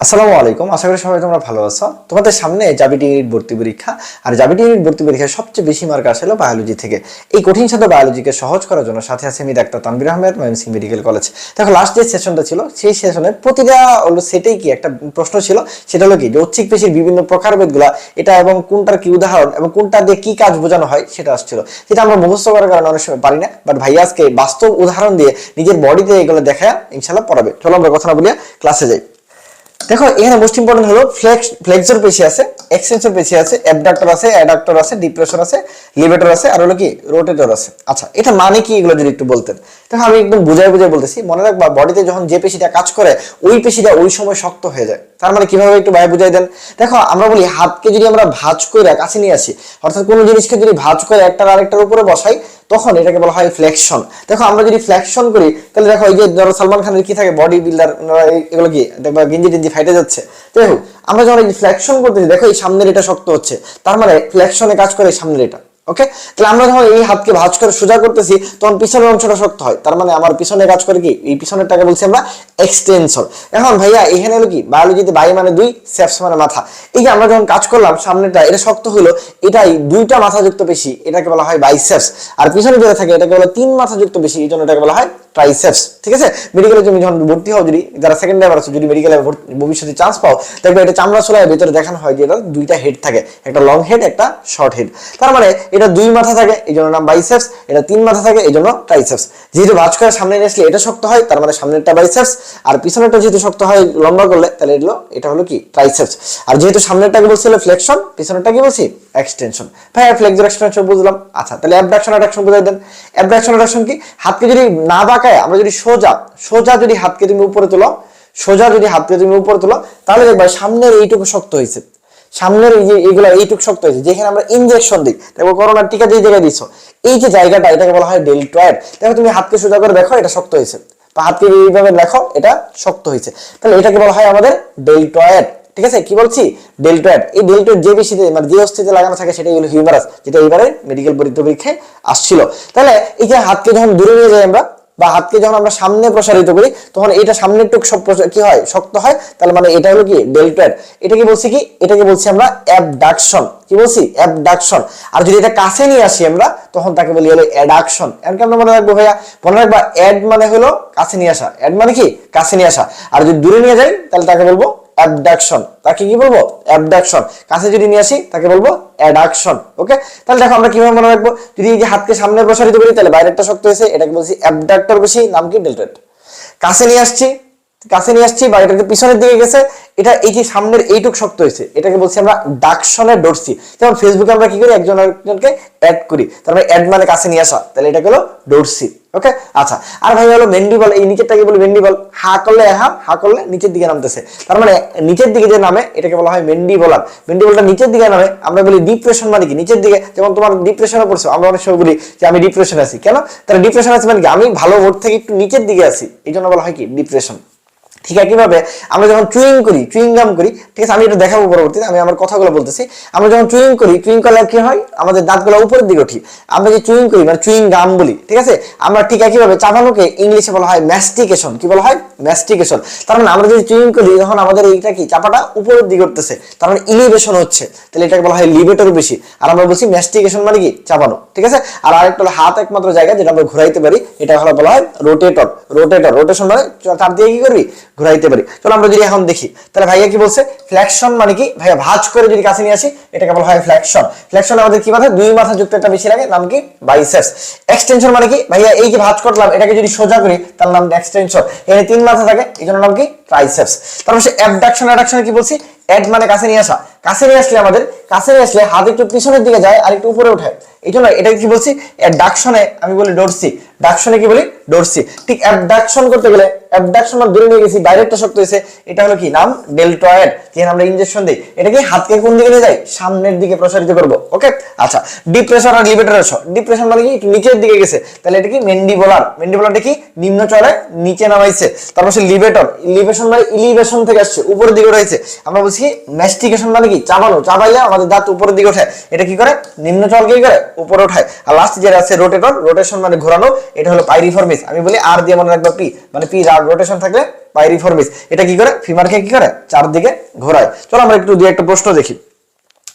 আসসালামু আলাইকুম। আশা করি সবাই তোমরা ভালো আছো। তোমাদের সামনে জাবিটি ইউনিট ভর্তি পরীক্ষা। আর জাবিটি ইউনিট ভর্তি পরীক্ষায় সবচেয়ে বেশি মার্ক আসলো বায়োলজি থেকে। এই কঠিন সাথে বায়োলজিকে সহজ করার জন্য সাথে আছে আমি doctor Tanvir Ahmed Mymensingh medical college দেখো লাস্ট যে সেশনটা ছিল, সেই সেশনে প্রতিটা হলো সেটাই কি একটা প্রশ্ন ছিল? সেটা হলো কি যে ঐচ্ছিক পেশির বিভিন্ন প্রকারভেদগুলা, এটা এবং কোনটার কি উদাহরণ এবং কোনটা দিয়ে কি কাজ বোঝানো হয় সেটা আসছিল। যেটা আমরা মুখস্থ করার কারণে অনেক সময় পারি না বাট ভাইয়া আজকে বাস্তব উদাহরণ দিয়ে নিজের বডিতে এগুলো দেখা ইনশাল্লাহ পড়াবে। চলো আমরা কথা না বলিয়া ক্লাসে যাই। দেখো এখানে মোস্ট ইম্পর্টেন্ট হলো ফ্লেক্স ফ্লেক্সর পেশি আছে। এক্সটেনসর পেশি আছে অ্যাবডাক্টর আছে অ্যাডাক্টর আছে ডিপ্রেশন আছে লিভেটর আছে, আর হলো কি রোটেটর আছে। আচ্ছা এটা মানে কি এগুলো যদি একটু বলতেন? দেখো আমি একদম বুঝাই বুঝাই বলতেছি, মনে রাখবা বডিতে যখন যে পেশিটা কাজ করে, ওই পেশিটা ওই সময় শক্ত হয়ে যায়। তার মানে কীভাবে একটু ভাই বুঝাই দেন? দেখো, আমরা বলি হাতকে যদি আমরা ভাঁজ করে কাছে নিয়ে আসি, অর্থাৎ কোনো জিনিসকে যদি ভাঁজ করে একটার আরেকটার উপরে বসাই, তখন এটাকে বলা হয় ফ্লেকশন দেখো, আমরা যদি ফ্লেকশন করি, তাহলে দেখো এই যে ধরো সালমান খানের কি থাকে বডি বিল্ডার এগুলো কি, দেখবা গেঞ্জি টেঞ্জি ফাইটে যাচ্ছে। হোক আমরা যখন এই ফ্লেকশন করতেছি, দেখো এই সামনের এটা শক্ত হচ্ছে। তার মানে ফ্লেকশনে কাজ করে সামনের এটা ওকে তাহলে আমরা যখন এই হাতকে ভাঁজ করে সোজা করতেছি, তখন পিছনের অংশটা শক্ত হয়। তার মানে আমার পিছনে কাজ করে কি? এই পিছনেরটাকে বলছি আমরা এক্সটেনসর এখন ভাইয়া, এখানে হলো কি? বায়োলজিতে বাই মানে দুই সেফস মানে মাথা। এই যে আমরা যখন কাজ করলাম সামনেটা এটা শক্ত হলো, এটাই দুইটা মাথাযুক্ত পেশি, এটাকে বলা হয় বাইসেপস আর পিছনে যেটা থাকে, এটাকে বলা তিন মাথাযুক্ত পেশি, এই জন্য এটাকে বলা হয় ট্রাইসেপস ঠিক আছে? মেডিকেলে তুমি যখন ভর্তি হও, যদি যারা সেকেন্ড টাইম আছো যদি মেডিকেলে ভবিষ্যতে চান্স পাও, দেখবে এটা চামড়া চোলায় ভেতরে দেখানো হয় যে এটা দুইটা হেড থাকে। একটা লং হেড একটা শর্ট হেড তার মানে এটা দুই মাথা থাকে, এই জন্য নাম বাইসেপস এটা তিন মাথা থাকে, এই জন্য ট্রাইসেপস যেহেতু ভাঁজ করে সামনে আসলে এটা শক্ত হয়, তার মানে সামনেরটা বাইসেপস আর পিছনেরটা যেহেতু শক্ত হয়, লম্বা করলে, তাহলে এগুলো, এটা হলো কি? ট্রাইসেপস আর যেহেতু সামনেরটাকে বলছিল ফ্লেকশন পিছনেরটা কি বলছি? এক্সটেনশন ভাই ফ্লেক্সর এক্সটেনশন বুঝলাম। আচ্ছা তাহলে অ্যাবডাকশন অ্যাডাকশন বুঝাই দেন। অ্যাবডাকশন অ্যাডাকশন কি? হাতকে যদি না বাঁকায় আমরা যদি সোজা সোজা যদি হাতকে তুমি উপরে তোলো, সোজা যদি হাতকে তুমি উপরে তোলো, তাহলে দেখবা সামনের এইটুকু শক্ত হয়েছে। সামনের এই যে এগুলো এইটুকু শক্ত হয়েছে, যেখানে আমরা ইনজেকশন দিই। দেখো করোনার টিকা যে জায়গায় দিছো এই যে জায়গাটা, এটাকে বলা হয় ডেলটয়েড দেখো, তুমি হাতকে সোজা করে দেখো, এটা শক্ত হয়েছে। বা হাতকে এইভাবে দেখো, এটা শক্ত হয়েছে। তাহলে এটাকে বলা হয় আমাদের ডেলটয়েড ঠিক আছে? কি বলছি? ডেলটয়েড এই ডেলটয়েড যে বেশিতে মানে যে অস্থিতে লাগানো থাকে, সেটাই হলো হিউমারাস যেটা এবারে মেডিকেল পরীক্ষায় আসছিল। তাহলে এই যে হাতকে যখন দূরে নিয়ে যাই আমরা বা হাতকে যখন আমরা সামনে প্রসারিত করি, তখন এটা সামনে টুক কি হয়? শক্ত হয়। তাহলে মানে এটা হলো কি? ডেলটয়েড এটা কি বলছি কি? এটাকে বলছি আমরা অ্যাবডাকশন। কি বলছি? অ্যাবডাকশন। আর যদি এটা কাছে নিয়ে আসি আমরা, তখন তাকে বলি হলো অ্যাডাকশন। এর আমরা মনে রাখব ভাইয়া? মনে রাখবা, অ্যাড মানে হলো কাছে নিয়ে আসা। অ্যাড মানে কি? কাছে নিয়ে আসা। আর যদি দূরে নিয়ে যাই, তাহলে তাকে বলব অ্যাবডাকশন তাকে কি বলব? অ্যাবডাকশন কাছে যদি নিয়ে আসি, তাকে বলব অ্যাডাকশন ওকে তাহলে দেখো আমরা কীভাবে মনে রাখব? যদি এই যে হাতকে সামনে প্রসারিত করি, তাহলে বাইরেটা শক্ত হয়েছে, এটাকে বলছি অ্যাবডাক্টর বেশি নাম কি? ডেলটেড কাছে নিয়ে আসছি কাছে নিয়ে আসছি বা এটাকে পিছনের দিকে গেছে, এটা এই যে সামনের এইটুক শক্ত হয়েছে, এটাকে বলছি আমরা ডাকশনের ডরসি। যেমন ফেসবুকে আমরা কি করি? একজন আরেকজনকে অ্যাড করি। তার মানে অ্যাড মানে কাছে নিয়ে আসা। তাহলে এটা হলো ডরসি। ওকে আচ্ছা। আর ভাই হলো মেন্ডিবল এই নিচেরটাকে বলি মেন্ডিবল হা করলে হা হা করলে নিচের দিকে নামতেছে। তার মানে নিচের দিকে যে নামে, এটাকে বলা হয় মেন্ডিবলার মেন্ডিবলটা নিচের দিকে নামে, আমরা বলি ডিপ্রেশন মানে কি? নিচের দিকে। যেমন তোমার ডিপ্রেশনে পড়ছো, আমরা অনেক সময় বলি যে আমি ডিপ্রেশন আছি। কেন? তাহলে ডিপ্রেশন আছে মানে কি? আমি ভালো মোড থেকে একটু নিচের দিকে আছি। এই জন্য বলা হয় কি? ডিপ্রেশন ঠিক একইভাবে আমরা যখন চুইং করি চুইং গাম করি, ঠিক আছে, আমি এটা দেখাবো পরবর্তীতে, আমি আমার কথাগুলো বলতেছি। আমরা যখন চুইং করি চুইং করলে কি হয়? আমাদের দাঁতগুলো উপরের দিকে উঠি আমরা যে চুইং করি মানে চুইং গাম বলি, ঠিক আছে? আমরা ঠিক একইভাবে চাবানোকে ইংলিশে বলা হয় ম্যাস্টিকেশন কি বলা হয়? ম্যাস্টিকেশন তার মানে আমরা যদি চুইং করি, তখন আমাদের এইটা কি? চাপাটা উপরের দিকে উঠতেছে। তার মানে ইলিভেশন হচ্ছে। তাহলে এটাকে বলা হয় লিভেটর বেশি। আর আমরা বলছি ম্যাস্টিকেশন মানে কি? চাপানো। ঠিক আছে? আর আরেকটা হলো হাত একমাত্র জায়গা যেটা আমরা ঘুরাইতে পারি, এটা হলো বলা হয় রোটেটর রোটেটর রোটেশন মানে চাপ দিয়ে কি করবি? ঘুরাইতে পারি। চলো আমরা যদি এখন দেখি, তাহলে ভাইয়া কি বলছে? ফ্ল্যাকশন মানে কি? ভাইয়া ভাঁজ করে যদি কাছে নিয়ে আসি, এটাকে বলা হয় ফ্ল্যাকশন ফ্ল্যাকশন আমাদের কি মাথা দুই মাথা যুক্ত একটা বেশি লাগে, নাম কি? বাইসেপস এক্সটেনশন মানে কি? ভাইয়া এই যে ভাঁজ করলাম, এটাকে যদি সোজা করি, তার নাম এক্সটেনশন এখানে তিন মাথা থাকে এই জন্য নাম কি? ট্রাইসেপস তারপর সে অ্যাবডাকশন অ্যাডাকশন কি বলছি? অ্যাড মানে কাছে নিয়ে আসা। কাছে নিয়ে আসলে আমাদের কাছে নিয়ে আসলে হাত একটু পিছনের দিকে যায় আর একটু উপরে ওঠে এই জন্য এটা কি বলছি? ডাকশনে আমি বলি ডোরসি। ডাকশনে কি বলি? ডোরসি। ঠিক অ্যাবডাকশন করতে গেলে, অ্যাবডাকশন মানে দূরে নিয়ে গেছি বাইরেরটা শক্ত হয়েছে। এটা হলো কি? নাম ডেলটয়েড। যেখানে আমরা ইনজেকশন দিই। এটা কি হাতকে কোন দিকে নিয়ে যায়? সামনের দিকে প্রসারিত করব। ওকে? আচ্ছা। ডিপ্রেশন আর লিভেটর ডিপ্রেশন মানে কি? একটু নিচের দিকে গেছে। তাহলে এটা কি? মেন্ডিবোলার মেন্ডিবোলারটা কি? নিম্ন চলে নিচে নামাইছে। তারপর সে লিভেটর ইলিভেশন মানে ইলিভেশন থেকে আসছে। উপরের দিকে রয়েছে আমরা বলছি ম্যাস্টিকেশন মানে কি? চাবানো। চাবাইলে আমাদের দাঁত উপরের দিকে ওঠে এটা কি করে? নিম্ন চল কি করে, উপরে ওঠায়। আর লাস্ট যেটা আছে রোটেটর রোটেশন মানে ঘোরানো, এটা হলো পাইরিফরমিস আমি বলি আর দিয়ে মনে রাখব পি মানে পি রোটেশন থাকলে পাইরিফরমিস এটা কি করে? ফিমারকে কি করে? চারদিকে ঘোরায়। চলো আমরা একটু দুই একটা প্রশ্ন দেখি।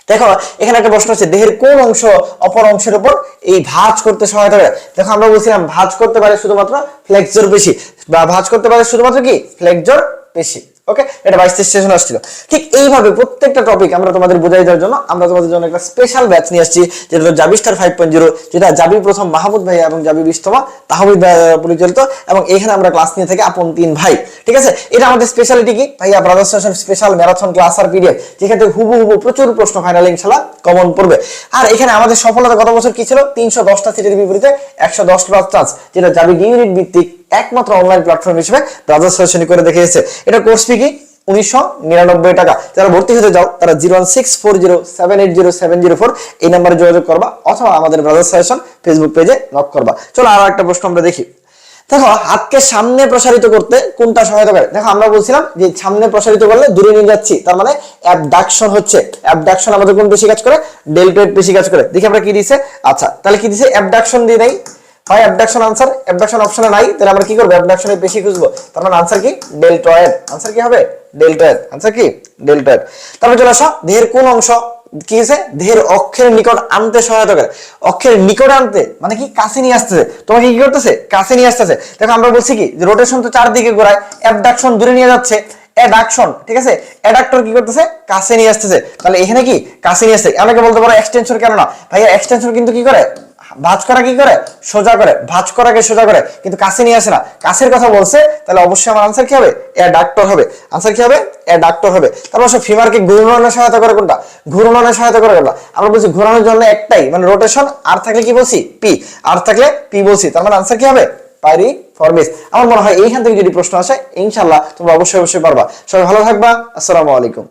দেখো, এখানে একটা প্রশ্ন আছে, দেহের কোন অংশ অপর অংশের উপর এই ভাঁজ করতে সহায়তা করে? দেখো, আমরা বলছিলাম ভাঁজ করতে পারে শুধুমাত্র ফ্লেক্সর পেশি বা ভাঁজ করতে পারে শুধুমাত্র কি? ফ্লেক্সর পেশি ওকে এটা বাইশ স্টেশন আসছিল। ঠিক এইভাবে প্রত্যেকটা টপিক আমরা তোমাদের বোঝাই দেওয়ার জন্য আমরা তোমাদের জন্য একটা স্পেশাল ব্যাচ নিয়ে আসছি, যেটা হলো Jabi star five point zero যেটা জাবি প্রথম মাহমুদ ভাই এবং জাবি বিস্তমা তাহমিদ ভাই পরিচালিত এবং এখানে আমরা ক্লাস নিয়ে থাকি আপন তিন ভাই। ঠিক আছে? এটা আমাদের স্পেশালিটি কি? ভাইয়া brothers session special marathon class আর পিডিএফ যেখান হুবু হুবু প্রচুর প্রশ্ন ফাইনাল ইনশাল্লাহ কমন পড়বে। আর এখানে আমাদের সফলতা গত বছর কি ছিল? তিনশো দশটা সিটের বিপরীতে একশো দশ প্লাস চান্স যেটা জাবি ইউনিট ভিত্তিক একমাত্র অনলাইন প্ল্যাটফর্ম হিসেবে ব্রাদার্স সেশন করে দেখিয়েছে। এটা কোর্স ফি কি? উনিশশো নিরানব্বই টাকা। যারা ভর্তি হতে যাও তারা zero one six four zero seven eight zero seven zero four এই নাম্বারে যোগাযোগ করবা, অথবা আমাদের ব্রাদার্স সাজেশন ফেসবুক পেজে নক করবা। চলো আরও একটা প্রশ্ন আমরা দেখি। দেখো, হাতকে সামনে প্রসারিত করতে কোনটা সহায়তা করে? দেখো, আমরা বলছিলাম যে সামনে প্রসারিত করলে দূরে নিয়ে যাচ্ছি, তার মানে অ্যাবডাকশন হচ্ছে। অ্যাবডাকশন আমাদের কোন বেশি কাজ করে? ডেল্টোয়েড বেশি কাজ করে। দেখি আমরা কি দিছে? আচ্ছা তাহলে কি দিছে? অ্যাবডাকশন দিয়ে দেয় হয় অ্যাবডাকশন আনসার অ্যাবডাকশন অপশনে নাই, তাহলে আমরা কি করব? অ্যাবডাকশনের খুঁজবো। তার মানে আনসার কি? আনসার কি হবে? আনসার কি? তারপর চলে আসো, দেহের কোন অংশ কি আছে দেহের অক্ষের নিকট আনতে সহায়তা করে। অক্ষের নিকট আনতে মানে কি? কাছে নিয়ে আসতেছে। তোমাকে কি করতেছে? কাছে নিয়ে আসতেছে। দেখো, আমরা বলছি কি? যে রোটেশন তো চারদিকে ঘোরায় অ্যাবডাকশন দূরে নিয়ে যাচ্ছে। অ্যাডাকশন ঠিক আছে? অ্যাডাক্টর কি করতেছে? কাছে নিয়ে আসতেছে। তাহলে এখানে কি? কাছে নিয়ে আসছে। অনেকে বলতে পারো এক্সটেনশন কেন না? ভাইয়া এক্সটেনশন কিন্তু কি করে? ভাঁজ করা কি করে? সোজা করে। ভাঁজ করাকে সোজা করে? কিন্তু কাছে নিয়ে আসে না। কাছের কথা বলছে, তাহলে অবশ্যই আমার আনসার কি হবে? এ ডাক্তার হবে। আনসার কি হবে? এ ডাক্তার হবে। তারপর সে ফিমারকে ঘূর্ণনের সহায়তা করে কোনটা? ঘূর্ণনের সহায়তা করে কোনটা? আমরা বলছি ঘূর্ণনের জন্য একটাই মানে রোটেশন আর থাকলে কি বলছি? পি আর থাকলে পি বলছি। তার মানে আনসার কি হবে? পাইরি ফরমিস আমার মনে হয় এইখান থেকে যদি প্রশ্ন আসে ইনশাল্লাহ তোমরা অবশ্যই অবশ্যই পারবা। সবাই ভালো থাকবা। আসসালামু আলাইকুম।